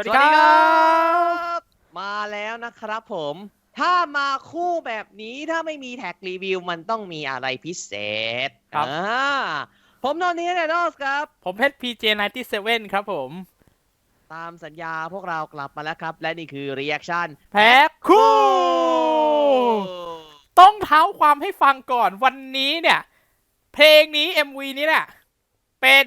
วัสดีครับบมาแล้วนะครับผม ถ้ามาคู่แบบนี้ถ้าไม่มีแท็กรีวิวมันต้องมีอะไรพิเศษครับ อ่าผมนนท์นี้เนดอสครับ ผมเพชร PJ97 ครับผม ตามสัญญาพวกเรากลับมาแล้วครับ และนี่คือ reaction แพ็คคู่ ต้องเท้าความให้ฟังก่อนวันนี้เนี่ย เพลงนี้ MV นี้เนี่ยเป็น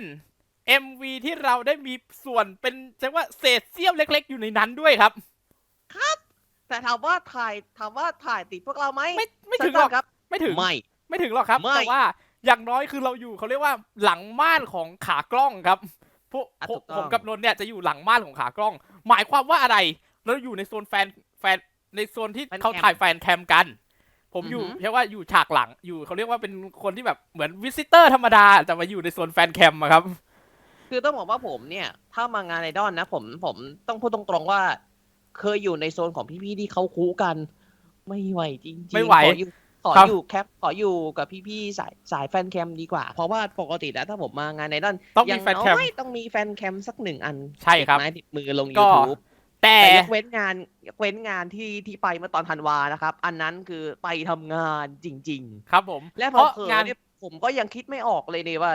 MV ที่เราได้มีส่วนเป็นจะว่าเศษเสี้ยวเล็ก ๆ อยู่ในนั้นด้วยครับ แต่ถามว่าถ่ายถามว่าถ่ายติดพวกเราไหมไม่ไม่ถึงหรอกสั้นๆครับ ไม่ถึงไม่ ไม่ถึงหรอกครับไม่แต่ว่าอย่างน้อยคือเราอยู่เขาเรียกว่าหลังม่านของขากล้องครับพวกอะผมถูกต้องผมกับนนท์เนี่ยจะอยู่หลังม่านของขากล้อง หมายความว่าอะไร เราอยู่ในโซนแฟนแฟนในโซนที่เขาถ่ายแฟนแคมกัน ผมอยู่อือหือแค่ว่าอยู่ฉากหลังอยู่เขาเรียกว่าเป็นคนที่แบบเหมือนวิสิเตอร์ธรรมดาแต่มาอยู่ในโซนแฟนแคมอะครับ คือต้องบอกว่าผมเนี่ย ถ้ามางานไอดอลนะผมผมต้องพูดตรงๆว่า เคยอยู่ในโซนของพี่ๆที่เขาคูกัน ไม่ไหวจริงๆไม่ไหวขออยู่ขอครับอยู่แคปขออยู่กับพี่ๆสายสายแฟนแคมดีกว่า เพราะว่าปกติแล้วถ้าผมมางานไอดอลต้องอมีย่างแฟนแคมน้อยต้องมีแฟนแคมสักหนึ่งอันใช่ครับติดไม้ติดมือลงก็ YouTube แต่แต่ยกเว้นงานยกเว้นงานที่ที่ไปเมื่อตอนธันวานะครับ อันนั้นคือไปทำงานจริง ๆ ครับผม และพเพอราะเผลงาอนเนี่ยผมก็ยังคิดไม่ออกเลยเนี่ยว่า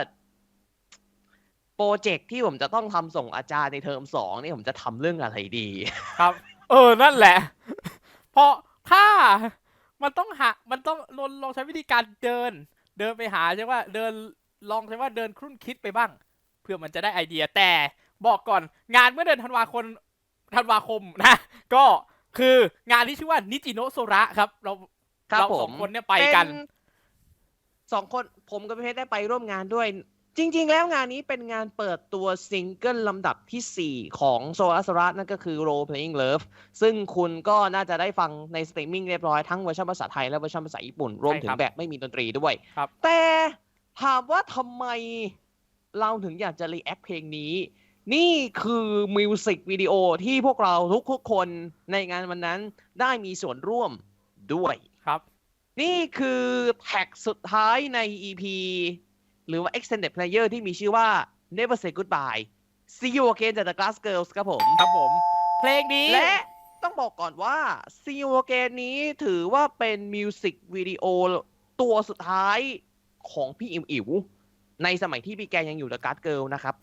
โปรเจกต์ที่ผมจะต้องทำส่งอาจารย์ในเทอมสองนี่ผมจะทำเรื่องอะไรดี ครับ เออนั่นแหละ เพราะถ้ามันต้องหา มันต้องลองลองใช้วิธีการเดิน เดินไปหาใช่ว่าเดินลองใช่ว่าเดินครุ่นคิดไปบ้าง เพื่อมันจะได้ไอเดียแต่บอกก่อนงานเมื่อเดือนธันวาคมธันวาคมนะ ก็คืองานที่ชื่อว่านิจิโนโซระครับ เราครับเราผสอมงคนเนี่ยไปกัน เป็สองคนผมกับพี่เพชรได้ไปร่วมงานด้วย จริง ๆ แล้วงานนี้เป็นงานเปิดตัวซิงเกิลลำดับที่ 4 ของโซลาสระนั่นก็คือ Role Playing Love ซึ่งคุณก็น่าจะได้ฟังในสตรีมมิ่งเรียบร้อยทั้งเวอร์ชันภาษาไทยและเวอร์ชันภาษาญี่ปุ่น รวมถึงใช่ครับแบบไม่มีดนตรีด้วยครับแต่ถามว่าทำไมเราถึงอยากจะรีแอคเพลงนี้ นี่คือมิวสิกวิดีโอที่พวกเราทุกๆคนในงานวันนั้นได้มีส่วนร่วมด้วยครับ นี่คือแท็กสุดท้ายใน EP หรือว่า Extended Player ที่มีชื่อว่า Never Say Goodbye See You Again จาก The Glass Girls ครับผม ครับผม เพลงนี้ และต้องบอกก่อนว่า See You Again นี้ถือว่าเป็นมิวสิกวิดีโอตัวสุดท้ายของพี่อิ๋วอิ๋วในสมัยที่พี่แกยังอยู่ The Glass Girl นะครับ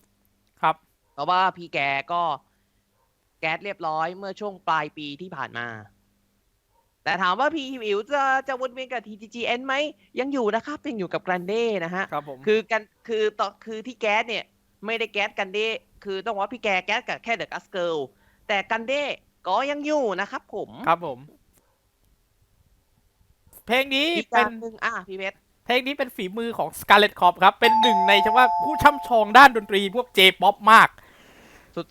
ครับ เพราะว่าพี่แกก็แก๊สเรียบร้อยเมื่อช่วงปลายปีที่ผ่านมา แต่ถามว่าพี่อิ๋วจะจะวนเวียนกับ TGGN ไหมยังอยู่นะครับ ยังอยู่กับ Grande นะฮะครับผมคือกันคือตอนคือที่แก๊สเนี่ย ไม่ได้แก๊สกันเดคือต้องบอกว่าพี่แกแก๊สกับแค่เดอะกัสเกิลแต่กันเดก็ยังอยู่นะครับผมครับผม เพลงนี้อีกเป็กานรหนึ่งอะพี่เพชรเพลงนี้เป็นฝีมือของ Scarlet Cop ครับ เป็นหนึ่งในเฉว่าผู้ช่ำชองด้านดนตรีพวก J-POP มาก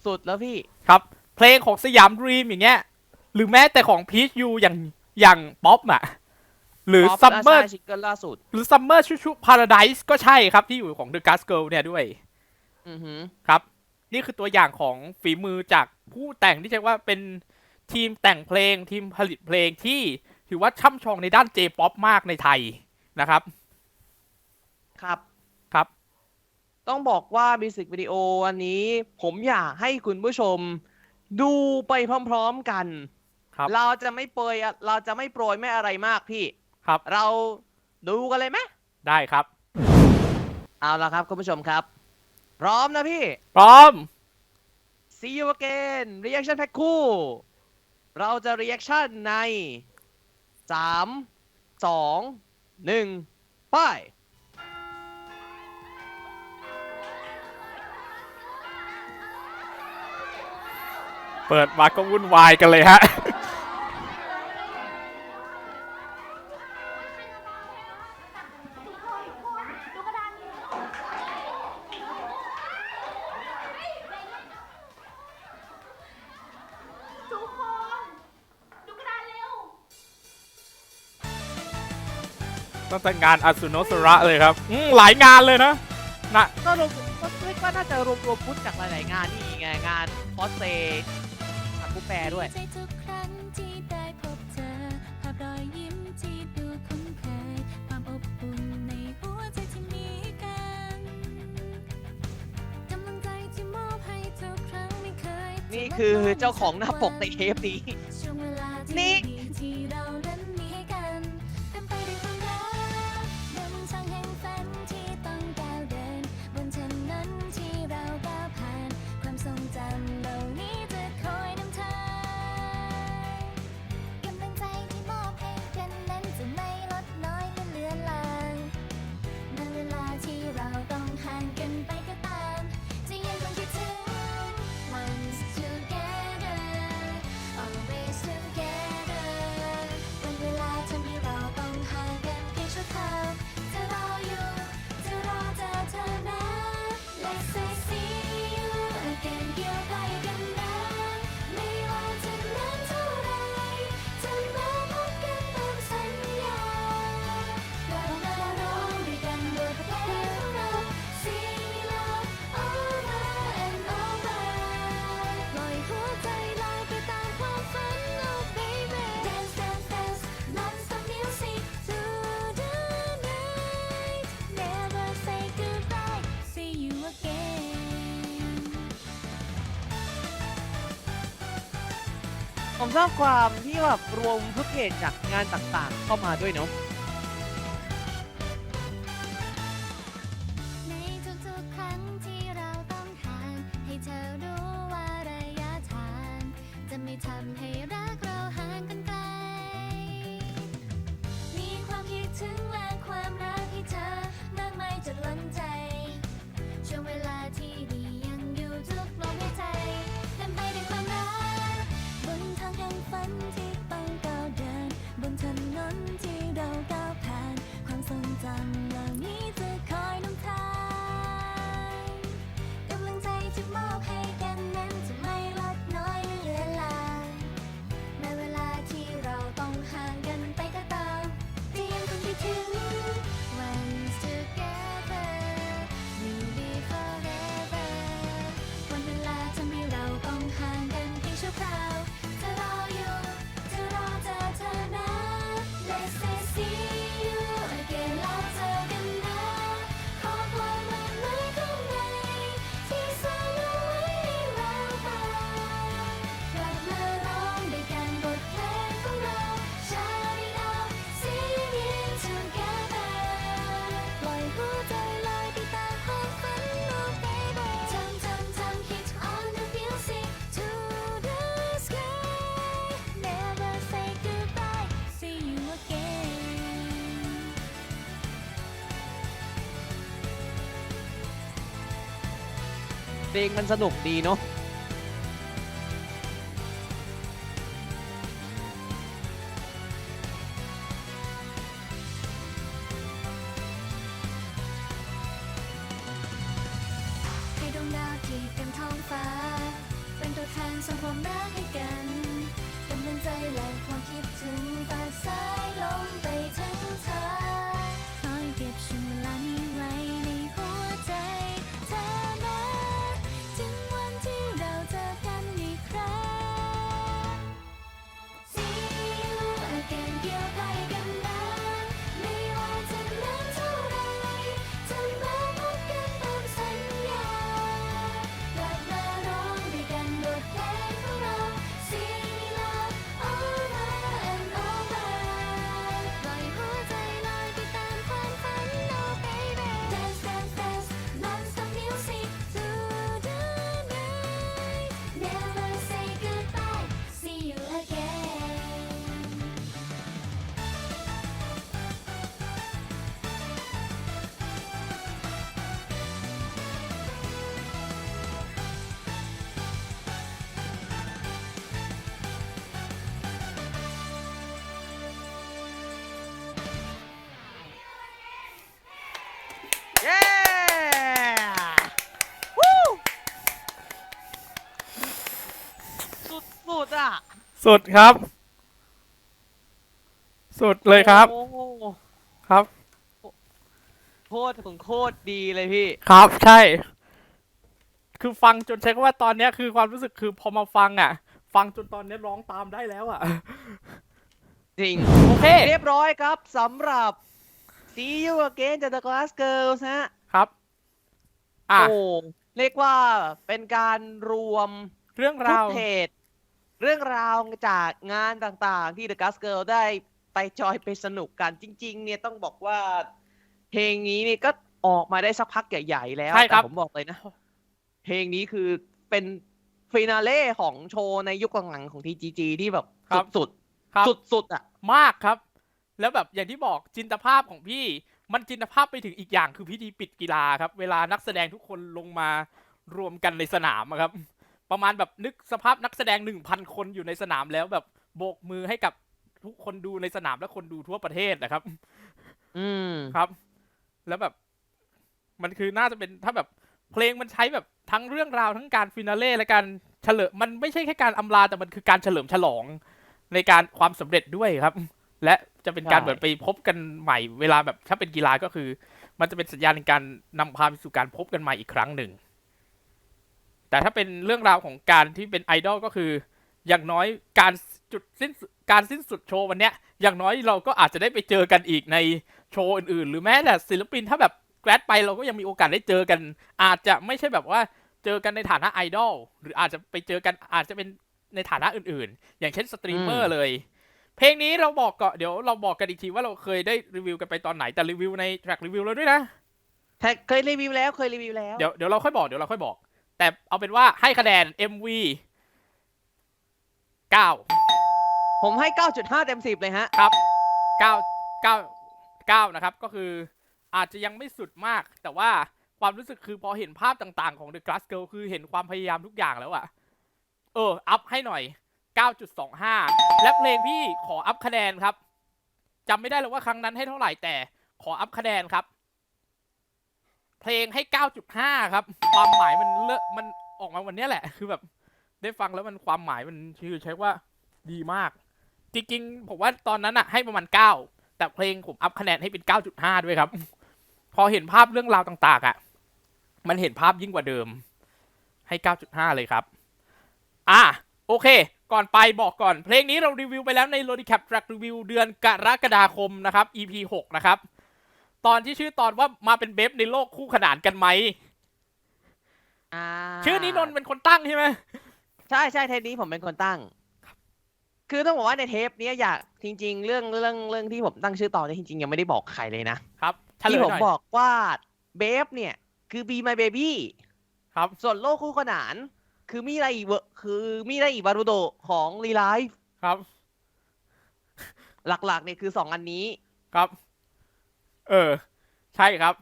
สุดๆแล้วพี่ ครับ เพลงของสยามดรีมอย่างเงี้ย หรือแม้แต่ของ Peach U อย่าง อย่างป๊อปอะหรือ Pop Summer ล่าสุดซิงเกิลล่าสุด หรือ Summer ชุชุ Paradise ก็ใช่ครับที่อยู่ของ The Gas Girl เนี่ยด้วย อือหือครับ นี่คือตัวอย่างของฝีมือจากผู้แต่งที่ใช้ว่าเป็นทีมแต่งเพลงทีมผลิตเพลงที่ถือว่าช่ำชองในด้าน J-POP มากในไทยนะครับ ครับครับ ต้องบอกว่ามิวสิกวิดีโออันนี้ผมอยากให้คุณผู้ชมดูไปพร้อม ๆกัน ครับเราจะไม่โปรยอะเราจะไม่โปรยไม่อะไรมากพี่ครับ เราดูกันเลยไหมได้ครับ เอาละครับคุณผู้ชมครับ พร้อมนะพี่ พร้อม See you again reaction แพ็คคู่ เราจะ reaction ใน 3 2 1 ไปเปิดมาก็วุ่นวายกันเลยฮะ ตั้งแต่งานอสุโนสระเลยครับอืมหลายงานเลยนะนะก็รวมก็เรีว่าน่าจะรวมรวมพุทธจากหลายๆงานนี่ไงงานคอสเพลย์ผักผู้แปรด้วยด้นี่ยนี่คือเจ้าของหน้าปกในเทปนี้นี่ ผมชอบความที่แบบรวมทุกเหตุจากงานต่างๆ เข้ามาด้วยเนาะ to mom. เพลงมันสนุกดีเนาะ สุดครับ สุดเลยครับครับ โคตรผมโคตรดีเลยพี่ ครับใช่ คือฟังจนเช็คว่าตอนเนี้ยคือความรู้สึกคือพอมาฟังอะ ฟังจนตอนเนี้ยร้องตามได้แล้วอะ จริง โอเค เรียบร้อยครับสำหรับ See You Again จาก The Glass Girls ฮะ ครับ อะ โอ้เรียกว่าเป็นการรวมเรื่องราว เพจ เรื่องราวจากงานต่างๆ ที่ The Gus Girl ได้ไปจอยไปสนุกกันจริง ๆ เนี่ยต้องบอกว่า เพลงนี้นี่ก็ออกมาได้สักพักใหญ่ๆแล้วใช่ครับแต่ผมบอกเลยนะ เพลงนี้คือเป็นฟินาเล่ของโชว์ในยุคหลังๆของ TGG ที่แบบสุดครับ ๆสุดๆอะ มากครับ แล้วแบบอย่างที่บอกจินตภาพของพี่ มันจินตภาพไปถึงอีกอย่างคือพิธีปิดกีฬาครับ เวลานักแสดงทุกคนลงมารวมกันในสนามอะครับ ประมาณแบบนึกสภาพนักแสดงหนึ่งพันคนอยู่ในสนามแล้วแบบโบกมือให้กับทุกคนดูในสนามและคนดูทั่วประเทศนะครับ อืมครับ แล้วแบบ มันคือน่าจะเป็นถ้าแบบเพลงมันใช้แบบทั้งเรื่องราวทั้งการฟินาเล่และการเฉลิมมันไม่ใช่แค่การอำลาแต่มันคือการเฉลิมฉลองในการความสำเร็จด้วยครับ และจะเป็นการใช่เหมือนไปพบกันใหม่ เวลาแบบถ้าเป็นกีฬาก็คือ มันจะเป็นสัญญาณในการนำพาไปสู่การพบกันใหม่อีกครั้งหนึ่ง แต่ถ้าเป็นเรื่องราวของการที่เป็นไอดอลก็คือ อย่างน้อยการจุดสิ้นสุดการสิ้นสุดโชว์วันเนี้ย อย่างน้อยเราก็อาจจะได้ไปเจอกันอีกในโชว์อื่นๆ หรือแม้แต่ศิลปินถ้าแบบแกรดไปเราก็ยังมีโอกาสได้เจอกัน อาจจะไม่ใช่แบบว่าเจอกันในฐานะไอดอลหรืออาจจะไปเจอกันอาจจะเป็นในฐานะอื่นๆ อย่างเช่นสตรีมเมออืร์มเลย เพลงนี้เราบอกก่อนเดี๋ยวเราบอกกันอีกทีว่าเราเคยได้รีวิวกันไปตอนไหนแต่รีวิวในแทร็กรีวิวแล้วด้วยนะแท็กเคยรีวิวแล้วเคยรีวิวแล้ว เดี๋ยวเดี๋ยวเราค่อยบอกเดี๋ยวเราค่อยบอก แต่เอาเป็นว่าให้คะแนน MV 9 ผมให้ 9.5 เต็ม 10 เลยฮะ ครับเก้าเก้าเก้านะครับ ก็คืออาจจะยังไม่สุดมาก แต่ว่าความรู้สึกคือพอเห็นภาพต่างๆของ The Glass Girl คือเห็นความพยายามทุกอย่างแล้วอะเออ อัพให้หน่อย 9.25 และเพลงพี่ขออัพคะแนนครับจำไม่ได้แล้วว่าครั้งนั้นให้เท่าไหร่แต่ขออัพคะแนนครับ เพลงให้ 9.5 ครับ ความหมายมันเลอะมันออกมาวันนี้แหละ คือแบบได้ฟังแล้วมันความหมายมันคือใช้ว่าดีมาก จริงๆ ผมว่าตอนนั้นอะให้ประมาณ 9 แต่เพลงผมอัพคะแนนให้เป็น 9.5 ด้วยครับ พอเห็นภาพเรื่องราวต่าง ๆอะมันเห็นภาพยิ่งกว่าเดิม ให้ 9.5 เลยครับ อะโอเค ก่อนไปบอกก่อน เพลงนี้เรารีวิวไปแล้วใน l o d i c a p Track Review เดือนกรกฎาคมนะครับ EP 6 นะครับ ตอนที่ชื่อตอนว่ามาเป็นเบฟในโลกคู่ขนานกันไหมอ่าชื่อนี้นนท์เป็นคนตั้งใช่ไหม ใช่ใช่เทปนี้ผมเป็นคนตั้ง คือต้องบอกว่าในเทปเนี้ยอยากจริง ๆ เรื่องเรื่องเรื่องที่ผมตั้งชื่อตอนนี้จริงๆ ยังไม่ได้บอกใครเลยนะครับเฉลที่ยผมหน่อยบอกว่าเบฟเนี่ย คือ Be My Baby ครับ ส่วนโลกคู่ขนาน คือมิไรอีเวอร์คือมิไรอีบารุโดของรีไลฟ์ครับ หลักๆเนี่ยคือสองอันนี้ ครับ เออ ใช่ครับ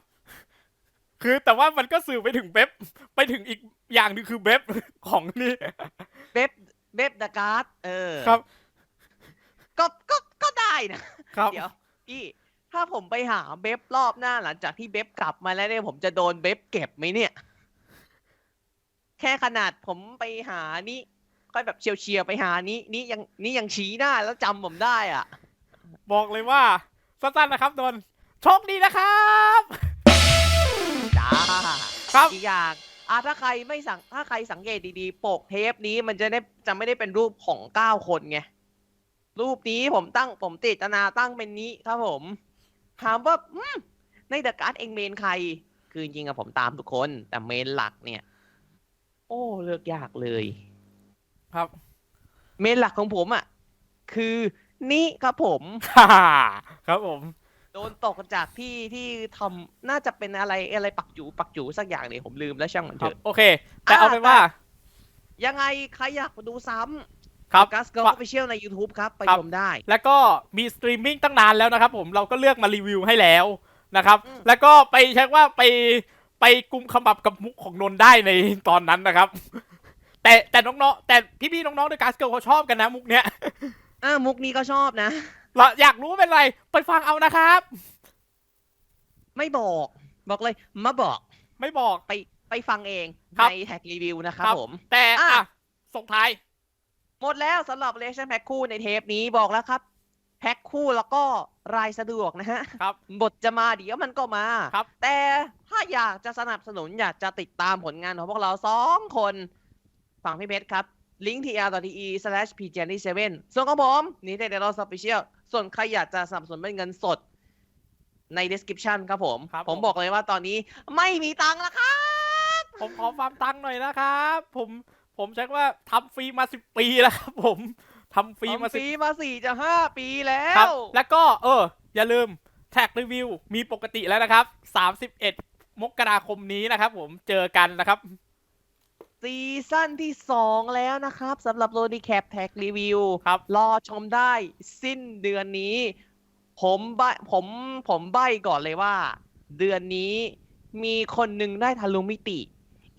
คือแต่ว่ามันก็สื่อไปถึงเบบไปถึงอีกอย่างหนึงคือเบบของนี่เบฟเบฟดาการ์ดเออครับ ก็ก็ก็ได้นะ ครับ เดี๋ยวพี่ถ้าผมไปหาเบฟรอบหน้าหลังจากที่เบฟกลับมาแล้วเนี่ยผมจะโดนเบฟเก็บไหมเนี่ย แค่ขนาดผมไปหานี่ค่อยแบบเชียวๆไปหานี้นี่ยังนี่ยังชี้หน้าแล้วจำผมได้อะ บอกเลยว่าสั้นๆนะครับโดน โชคดีนะครับจ้าครับ อีกอย่างอะถ้าใครไม่สังถ้าใครสังเกตดีๆ ปกเทปนี้มันจะได้จะไม่ได้เป็นรูปของเก้าคนไง รูปนี้ผมตั้งผมติดนาตั้งเป็นนี้ครับผม ถามว่าอืมในเดอะการ์ดเองเมนใคร คือจริงๆอะผมตามทุกคน แต่เมนหลักเนี่ย โอ้เลือกยากเลย ครับ เมนหลักของผมอะคือนี่ครับผมฮ่าครับผม โดนตกจากที่ที่ทำน่าจะเป็นอะไรอะไรปักจูปักจูสักอย่างเนี่ยผมลืมแล้วช่างมันคเถรับอะ โอเค แต่เอาเป็นว่า ยังไงใครอยากมาดูซ้ำครับกัสก็ว่าไปเชียลใน YouTube ครับ ไปครับชมได้ แล้วก็มีสตรีมมิ่งตั้งนานแล้วนะครับผมเราก็เลือกมารีวิวให้แล้วนะครับอืมแล้วก็ไปใช้ว่าไปไปกุมขมับกับมุกของนนท์ได้ในตอนนั้นนะครับ แต่แต่น้องๆแต่พี่ๆน้องๆในการสเกิลเขาชอบกันนะมุกเนี้ยอ่ามุกนี้ก็ชอบนะ เราอยากรู้เป็นไร ไปฟังเอานะครับ ไม่บอก บอกเลยมาบอกไม่บอก ไปไปฟังเองครับในแท็กรีวิวนะครับครับผม แต่อะ อะส่งท้าย หมดแล้วสำหรับเลชั่นแพ็คคู่ในเทปนี้บอกแล้วครับ แพ็คคู่แล้วก็รายสะดวกนะฮะ ครับบทจะมาเดี๋ยวมันก็มา ครับ แต่ถ้าอยากจะสนับสนุนอยากจะติดตามผลงานของพวกเราสองคนฟังพี่เพชรครับ ลิงก์ tr.e slash p g 7ส่วนของผมนี่เดล s อ f ฟิเชียลส่วนใครอยากจะสนับสนุนเป็นเงินสดใน description ครับผม ครับผมผมบอกเลยว่าตอนนี้ไม่มีตังค์แล้วครับ ผมขอฟาร์มตังค์หน่อยนะครับ ผมผมใช้คำว่าทำฟรีมาสิบปีแล้วครับผมทำฟรีมาทำฟสิบรีมาสี่จะห้าปีแล้ครับ ว แล้วก็เออ อย่าลืมแท็กรีวิวมีปกติแล้วนะครับ 31 มกราคมนี้นะครับผมเจอกันนะครับ ซีซั่นที่ 2 แล้วนะครับสำหรับโ o ดีแคปแท็กรีวิวครับ รอชมได้สิ้นเดือนนี้ ผมใบผมผมใบก่อนเลยว่า เดือนนี้มีคนหนึ่งได้ทะลุมิติ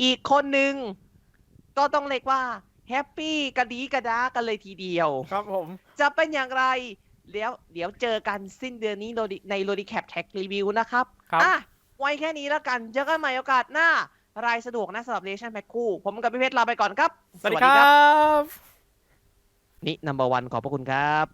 อีกคนหนึ่งก็ต้องเรียกว่าแฮปปี้กระดีกระดากันเลยทีเดียว ครับผม จะเป็นอย่างไร เดี๋ยวเดี๋ยวเจอกันสิ้นเดือนนี้ Lodi- ใน l o d i c a p Tech Review นะครับ ครับ อะ ไว้แค่นี้แล้วกัน เจอกันใหม่โอกาสหน้า รายสะดวกนะสำหรับ Relation Pack คู่ ผมกับพี่เพชรลาไปก่อนครับ สวัสดีครับนี่ number one ขอบพระคุณครับ